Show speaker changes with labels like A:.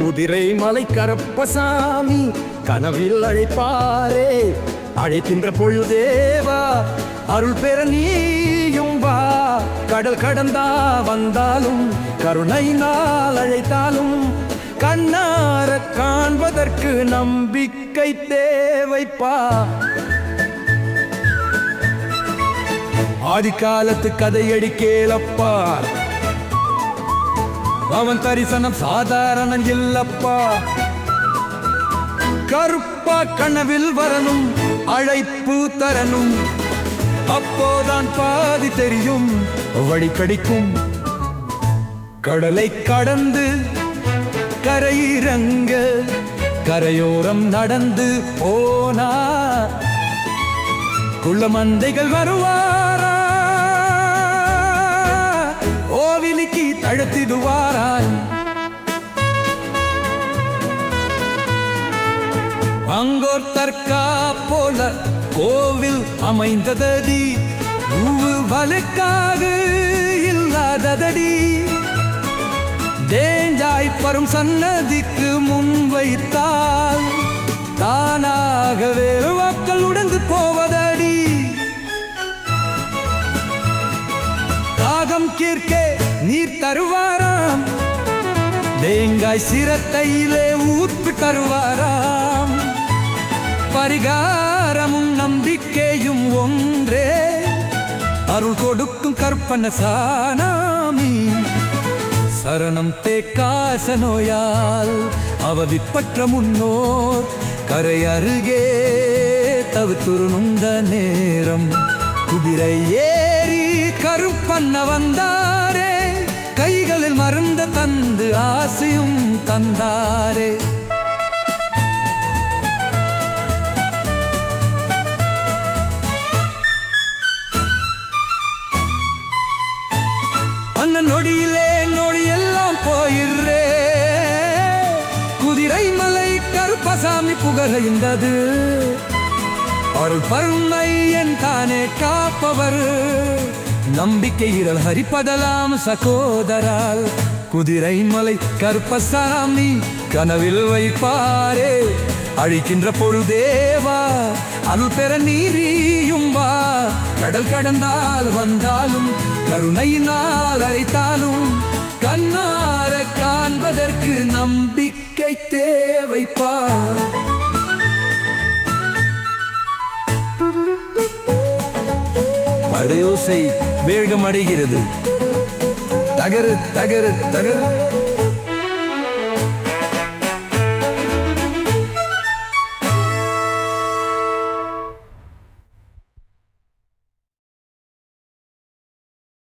A: குதிரை மலை கரப்பசாமி கனவில் அழைப்பாரே அழைக்கின்ற பொழுதேவா அருள் பெற நீயும் வா. கடல் கடந்தா வந்தாலும் கருணை நாள் அழைத்தாலும் கண்ணார காண்பதற்கு நம்பிக்கை தேவைப்பா. ஆதிகாலத்து கதையடி கேளப்பா. அவன் தரிசனம் சாதாரணம் இல்லப்பா. கருப்பா கனவில் வரணும் அழைப்பு தரணும். அப்போதான் பாதி தெரியும் வழி கடிக்கும். கடலை கடந்து கரையிறங்க கரையோரம் நடந்து போனா. குள்ளமந்தைகள் வருவாரா? கழுத்திடுவாராய். அங்கோர் தற்கா போல கோவில் அமைந்ததடி உவு வலுக்காக இல்லாததடி. தேஞ்சாய் பரும் சன்னதிக்கு முன் வைத்தால் தானாக வாக்கள் உடந்து போவதடி. தாகம் கீர்க்கே நீர் தருவாராம். தேங்காய் சிரத்தையிலே ஊத்து தருவாராம். பரிகாரமும் நம்பிக்கையும் ஒன்றே. அருள் கொடுக்கும் கற்பன சானாமி சரணம் தேக்காச நோயால் அவதிப்பற்ற முன்னோர். கரை அருகே தவித்துருணுந்த நேரம். குதிரை ஏறி கருப்பண்ண வந்தார். ஆசையும் தந்தாரே. அந்த நொடியிலே நொடி எல்லாம் போயிடுறே குதிரை மலை கருப்பசாமி புகழைந்தது அருள் பருமை என் தானே காப்பவர். நம்பிக்கை இரல் ஹரிப்பதலாம் சகோதரால். குதிரை மலை கருப்பசாமி கனவில் வைப்பாரே. அழிக்கின்ற பொழுதேவா அருள் பெற நீரியும் வா. கடல் கடந்தால் வந்தாலும் கருணையினால் அழைத்தாலும் கண்ணார காண்பதற்கு நம்பிக்கை தேவைப்பா. படையோசை வேகம் அடைகிறது தகரு தகரு தகரு.